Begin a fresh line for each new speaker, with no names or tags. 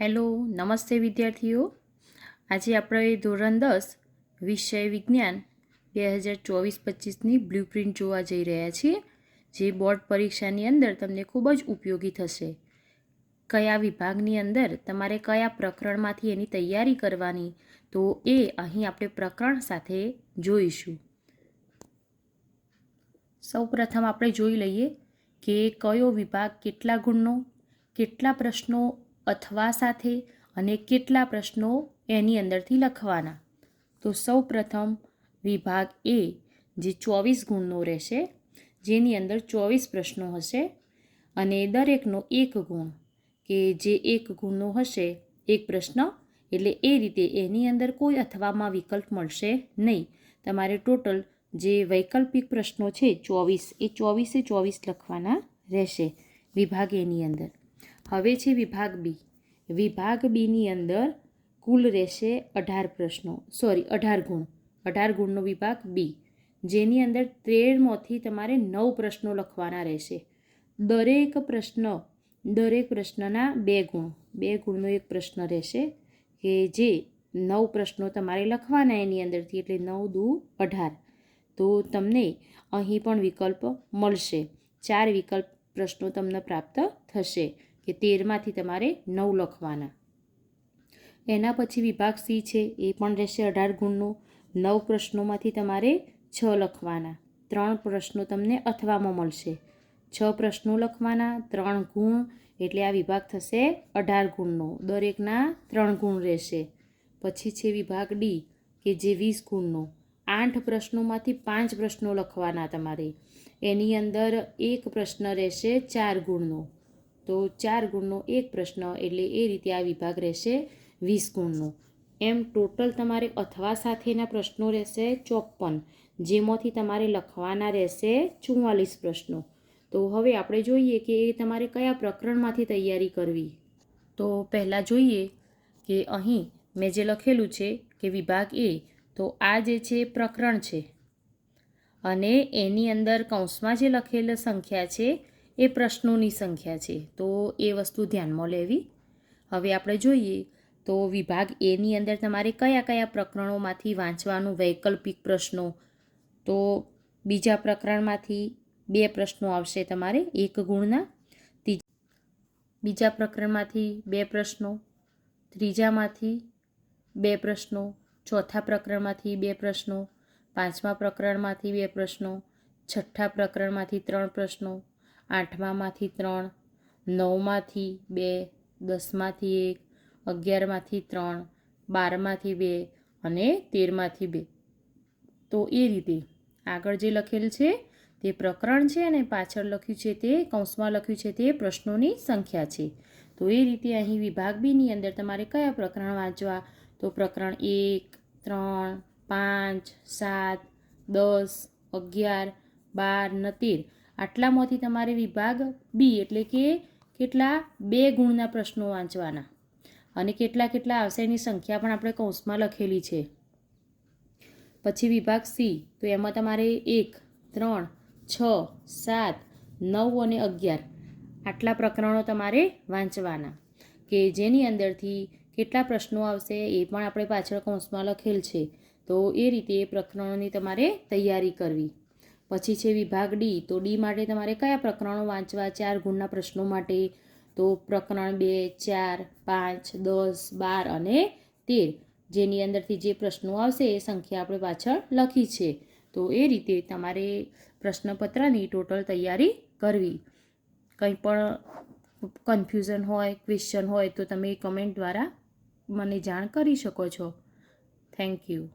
Hello, નમસ્તે વિદ્યાર્થીઓ. આજે આપણે ધોરણ દસ, વિષય વિજ્ઞાન બે હજાર ચોવીસ પચીસની બ્લુપ્રિન્ટ જોવા જઈ રહ્યા છીએ, જે બોર્ડ પરીક્ષાની અંદર તમને ખૂબ જ ઉપયોગી થશે. કયા વિભાગની અંદર તમારે કયા પ્રકરણમાંથી એની તૈયારી કરવાની, તો એ અહીં આપણે પ્રકરણ સાથે જોઈશું. સૌપ્રથમ આપણે જોઈ લઈએ કે કયો વિભાગ કેટલા ગુણનો, કેટલા પ્રશ્નો અથવા સાથે અને કેટલા પ્રશ્નો એની અંદરથી લખવાના. તો સૌ પ્રથમ વિભાગ એ જે ચોવીસ ગુણનો રહેશે, જેની અંદર ચોવીસ પ્રશ્નો હશે અને દરેકનો એક ગુણ કે જે એક ગુણનો હશે, એક પ્રશ્ન, એટલે એ રીતે એની અંદર કોઈ અથવામાં વિકલ્પ મળશે નહીં. તમારે ટોટલ જે વૈકલ્પિક પ્રશ્નો છે ચોવીસ, એ ચોવીસે ચોવીસ લખવાના રહેશે વિભાગ એની અંદર. હવે છે વિભાગ બી. વિભાગ બીની અંદર કુલ રહેશે અઢાર પ્રશ્નો. સોરી અઢાર ગુણ. અઢાર ગુણનો વિભાગ બી. જેની અંદર તેરમાંથી તમારે નવ પ્રશ્નો લખવાના રહેશે. દરેક પ્રશ્ન, દરેક પ્રશ્નના બે ગુણ. બે ગુણનો એક પ્રશ્ન રહેશે કે જે નવ પ્રશ્નો તમારે લખવાના એની અંદરથી એટલે નવ દુ અઢાર. તો તમને અહીં પણ વિકલ્પ મળશે. ચાર વિકલ્પ પ્રશ્નો તમને પ્રાપ્ત થશે. કે તેરમાંથી તમારે નવ લખવાના. એના પછી વિભાગ સી છે, એ પણ રહેશે અઢાર ગુણનો. નવ પ્રશ્નોમાંથી તમારે છ લખવાના. ત્રણ પ્રશ્નો તમને અથવામાં મળશે. છ પ્રશ્નો લખવાના, ત્રણ ગુણ, એટલે આ વિભાગ થશે અઢાર ગુણનો. દરેકના ત્રણ ગુણ રહેશે. પછી છે વિભાગ ડી, કે જે વીસ ગુણનો. આઠ પ્રશ્નોમાંથી પાંચ પ્રશ્નો લખવાના તમારે. એની અંદર એક પ્રશ્ન રહેશે ચાર ગુણનો. તો ચાર ગુણનો એક પ્રશ્ન એટલે એ રીતે આ વિભાગ રહેશે વીસ ગુણનો. એમ ટોટલ તમારે અથવા સાથેના પ્રશ્નો રહેશે ચોપન, જેમાંથી તમારે લખવાના રહેશે ચુમ્માલીસ પ્રશ્નો. તો હવે આપણે જોઈએ કે એ તમારે કયા પ્રકરણમાંથી તૈયારી કરવી. તો પહેલાં જોઈએ કે અહીં મેં જે લખેલું છે કે વિભાગ એ, તો આ જે છે પ્રકરણ છે. અને એની અંદર કૌંસમાં જે લખેલ સંખ્યા છે એ પ્રશ્નોની સંખ્યા છે. તો એ વસ્તુ ધ્યાનમાં લેવી. હવે આપણે જોઈએ તો વિભાગ એની અંદર તમારે કયા કયા પ્રકરણોમાંથી વાંચવાનું વૈકલ્પિક પ્રશ્નો? તો બીજા પ્રકરણમાંથી બે પ્રશ્નો આવશે તમારે, એક ગુણના બીજા પ્રકરણમાંથી બે પ્રશ્નો, ત્રીજામાંથી બે પ્રશ્નો, ચોથા પ્રકરણમાંથી બે પ્રશ્નો, પાંચમા પ્રકરણમાંથી બે પ્રશ્નો, છઠ્ઠા પ્રકરણમાંથી ત્રણ પ્રશ્નો આઠમામાંથી ત્રણ, નવમાંથી બે, દસમાંથી એક, અગિયારમાંથી ત્રણ, બારમાંથી બે અને તેરમાંથી બે. તો એ રીતે આગળ જે લખેલ છે તે પ્રકરણ છે અને પાછળ લખ્યું છે તે કૌંસમાં લખ્યું છે તે પ્રશ્નોની સંખ્યા છે. તો એ રીતે અહીં વિભાગ બીની અંદર તમારે કયા પ્રકરણ વાંચવા? તો પ્રકરણ એક, ત્રણ, પાંચ, સાત, દસ, અગિયાર, બાર ને તેર. આટલામાંથી તમારે વિભાગ બી એટલે કે કેટલા બે ગુણના પ્રશ્નો વાંચવાના. અને કેટલા કેટલા આવશે એની સંખ્યા પણ આપણે કૌંસમાં લખેલી છે. પછી વિભાગ સી તો એમાં તમારે એક, ત્રણ, છ, સાત, નવ અને અગિયાર આટલા પ્રકરણો તમારે વાંચવાના. કે જેની અંદરથી કેટલા પ્રશ્નો આવશે એ પણ આપણે પાછળ કૌંસમાં લખેલ છે. તો એ રીતે એ પ્રકરણોની તમારે તૈયારી કરવી. પછી છે વિભાગ ડી. તો ડી માટે તમારે કયા પ્રકરણો વાંચવા? ચાર ગુણના પ્રશ્નો માટે. તો પ્રકરણ બે, ચાર, પાંચ, દસ, બાર અને તેર. જેની અંદરથી જે પ્રશ્નો આવશે એ સંખ્યા આપણે પાછળ લખી છે. તો એ રીતે તમારે પ્રશ્નપત્રની ટોટલ તૈયારી કરવી. કંઈ પણ કન્ફ્યુઝન હોય, ક્વેશ્ચન હોય તો તમે કમેન્ટ દ્વારા મને જાણ કરી શકો છો. Thank you